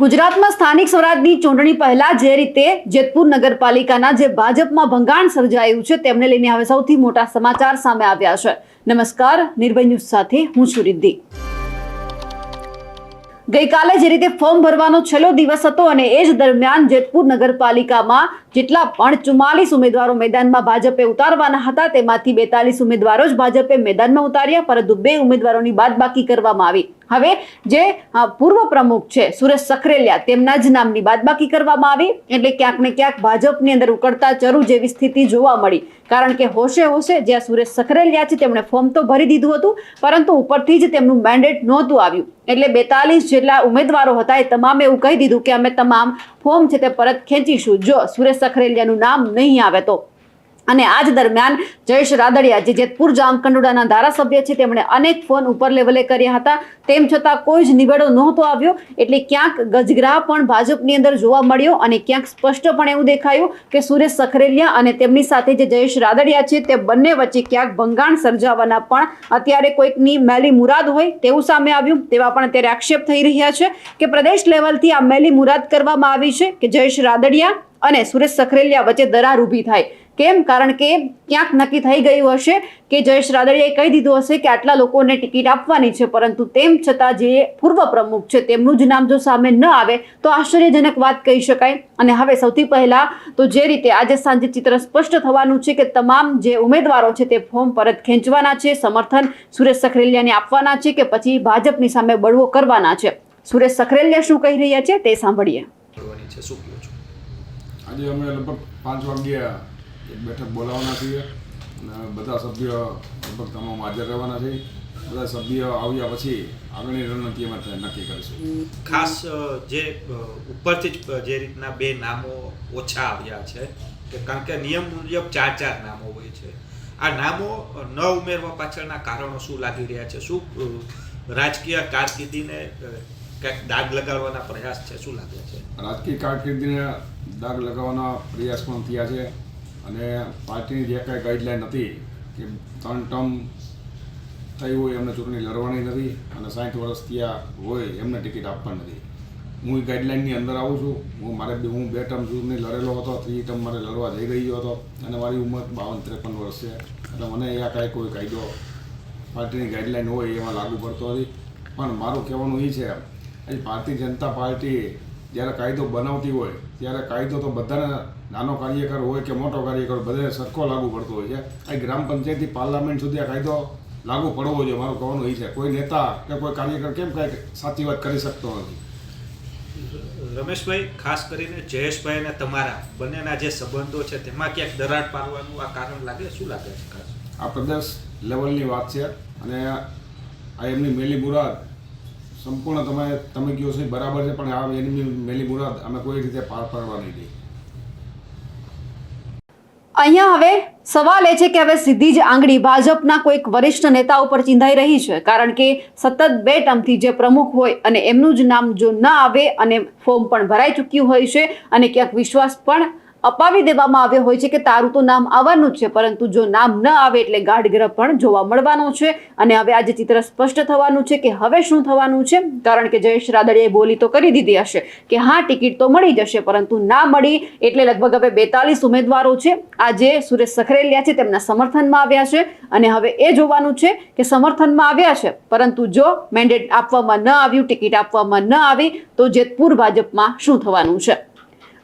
ગુજરાતમાં સ્થાનિક સ્વરાજની ચૂંટણી પહેલા જે રીતે જેતપુર નગરપાલિકાના જે ભાજપમાં ભંગાણ સર્જાયું છે, તેમને લઈને હવે સૌથી મોટા સમાચાર સામે આવ્યા છે. નમસ્કાર, નિર્ભય ન્યૂઝ સાથે હું છું રિદ્ધિ. ગઈકાલે જે રીતે ફોર્મ ભરવાનો છેલ્લો દિવસ હતો અને એ જ દરમિયાન જેતપુર નગરપાલિકામાં જેટલા પણ ચુમ્માલીસ ઉમેદવારો મેદાનમાં ભાજપે ઉતારવાના હતા, તેમાંથી બેતાલીસ ઉમેદવારો જ ભાજપે મેદાનમાં ઉતાર્યા, પરંતુ બે ઉમેદવારોની બાદબાકી કરવામાં આવી. હવે જે પૂર્વ પ્રમુખ છે, સુરેશ સખરેલિયા, તેમના જ નામની બાદબાકી કરવામાં આવી, એટલે ક્યાંક ને ક્યાંક ભાજપની અંદર ઉકળતા ચરુ જેવી સ્થિતિ જોવા મળી. કારણ કે હોશે હોશે જ્યાં સુરેશ સખરેલિયા છે, તેમણે ફોર્મ તો ભરી દીધું હતું, પરંતુ ઉપરથી જ તેમનું મેન્ડેટ નહોતું આવ્યું. એટલે બેતાલીસ જેટલા ઉમેદવારો હતા, એ તમામે એવું કહી દીધું કે અમે તમામ ફોર્મ છે તે પરત ખેંચીશું. જો સુરેશ સખરેલિયાનું નામ નહીં આવે તો. અને આ જ દરમિયાન જયેશ રાદડિયા, જે જેતપુર જામકંડોડાના ધારાસભ્ય છે, તેમણે અનેક ફોન ઉપર લેવલે કર્યા હતા. તેમ છતાં કોઈ જ નિવેડો નહોતો આવ્યો, એટલે ક્યાંક ગજગ્રાહ પણ ભાજપની અંદર જોવા મળ્યો અને ક્યાંક સ્પષ્ટપણે એવું દેખાયું કે સુરેશ સખરેલિયા અને તેમની સાથે જે જયેશ રાદડિયા છે, તે બંને વચ્ચે ક્યાંક ભંગાણ સર્જાવાના પણ અત્યારે કોઈકની મેલી મુરાદ હોય તેવું સામે આવ્યું. તેવા પણ અત્યારે આક્ષેપ થઈ રહ્યા છે કે પ્રદેશ લેવલથી આ મેલી મુરાદ કરવામાં આવી છે કે જયેશ રાદડિયા અને સુરેશ સખરેલિયા વચ્ચે દરાર ઊભી થાય. કેમ? કારણ કે ક્યાંક નક્કી થઈ ગયું હશે કે જયેશ રાદડિયાએ કહી દીધું હશે કે આટલા લોકોને ટિકિટ આપવાની છે પરંતુ તેમ છતાં જે પૂર્વ પ્રમુખ છે તેમનું જ નામ જો સામે ન આવે તો આશ્ચર્યજનક વાત કહી શકાય. અને હવે સૌથી પહેલાં તો જે રીતે આજે સાંજે ચિત્ર સ્પષ્ટ થવાનું છે કે તમામ જે ઉમેદવારો છે તે ફોર્મ પરત ખેંચવાના છે સમર્થન સુરેશ સખરેલિયાને આપવાના છે કે પછી ભાજપની સામે બળવો કરવાના છે. સુરેશ સખરેલિયા શું કહી રહ્યા છે તે સાંભળીએ. આજે અમે લગભગ પાંચ વાગ્યે એક બેઠક બોલાવવાના છીએ અને બધા સભ્યો લગભગ તમામ હાજર રહેવાના છે બધા સભ્યો આવ્યા પછી આગળની રણનીતિ અમે નક્કી કરીશું. ખાસ જે ઉપરથી જ જે રીતના બે નામો ઓછા આવ્યા છે કે કારણ કે નિયમ મુજબ ચાર ચાર નામો હોય છે. આ નામો ન ઉમેરવા પાછળના કારણો શું લાગી રહ્યા છે? શું રાજકીય કારકિર્દીને કંઈક દાગ લગાડવાના પ્રયાસ છે? શું લાગે છે? રાજકીય કારકિર્દીને દાગ લગાવવાના પ્રયાસ પણ થયા છે. અને પાર્ટીની જે કાંઈ ગાઈડલાઈન હતી કે ત્રણ ટર્મ થઈ હોય એમને ચૂંટણી લડવાની નથી અને સાઠ વર્ષ થયા હોય એમને ટિકિટ આપવાની નથી. હું ગાઈડલાઇનની અંદર આવું છું. હું મારે બે- હું બે ટર્મ ચૂંટણી લડેલો હતો, ત્રીજી ટર્મ મારે લડવા જઈ ગયો હતો અને મારી ઉંમર બાવન ત્રેપન વર્ષ છે. એટલે મને આ કાંઈ કોઈ કાયદો પાર્ટીની ગાઈડલાઇન હોય એમાં લાગુ પડતો નથી. પણ મારું કહેવાનું એ છે એ ભારતીય જનતા પાર્ટી જ્યારે કાયદો બનાવતી હોય ત્યારે કાયદો તો બધાને નાનો કાર્યકર હોય કે મોટો કાર્યકર બધાને સરખો લાગુ પડતો હોય છે. આ ગ્રામ પંચાયતથી પાર્લામેન્ટ સુધી આ કાયદો લાગુ પડવો જોઈએ મારું કહેવાનું એ છે. કોઈ નેતા કે કોઈ કાર્યકર કેમ કાંઈક સાચી વાત કરી શકતો નથી. રમેશભાઈ ખાસ કરીને જયેશભાઈ અને તમારા બંનેના જે સંબંધો છે તેમાં ક્યાંક દરાડ પાડવાનું આ કારણ લાગે? શું લાગે છે ખાસ? આ પ્રદેશ લેવલની વાત છે. અને આ એમની મેલી મુરાદ સંપૂર્ણ તમે તમે કહો છો બરાબર છે, પણ આ એની મેલી મુરાદ અમે કોઈ રીતે પાર પાડવા નહીં દઈએ. અહીંયા હવે સવાલ એ છે કે હવે સીધી જ આંગળી ભાજપના કોઈક વરિષ્ઠ નેતા ઉપર ચિંધાઈ રહી છે, કારણ કે સતત બે ટર્મથી જે પ્રમુખ હોય અને એમનું જ નામ જો ન આવે અને ફોર્મ પણ ભરાઈ ચૂક્યું હોય છે અને ક્યાંક વિશ્વાસ પણ અપાવી દેવામાં આવ્યો હોય છે કે તારું તો નામ આવવાનું જ છે, પરંતુ જો નામ ન આવે એટલે ગાઢગ્રહ પણ જોવા મળવાનો છે. અને હવે આજે ચિત્ર સ્પષ્ટ થવાનું છે કે હવે શું થવાનું છે? કારણ કે જયેશ રાદડીએ બોલી તો કરી દીધી હશે કે હા, ટિકિટ તો મળી જશે, પરંતુ ના મળી એટલે લગભગ હવે બેતાલીસ ઉમેદવારો છે. આજે સુરેશ સખરેલિયા છે, તેમના સમર્થનમાં આવ્યા છે. અને હવે એ જોવાનું છે કે સમર્થનમાં આવ્યા છે, પરંતુ જો મેન્ડેટ આપવામાં ન આવ્યું, ટિકિટ આપવામાં ન આવી, તો જેતપુર ભાજપમાં શું થવાનું છે?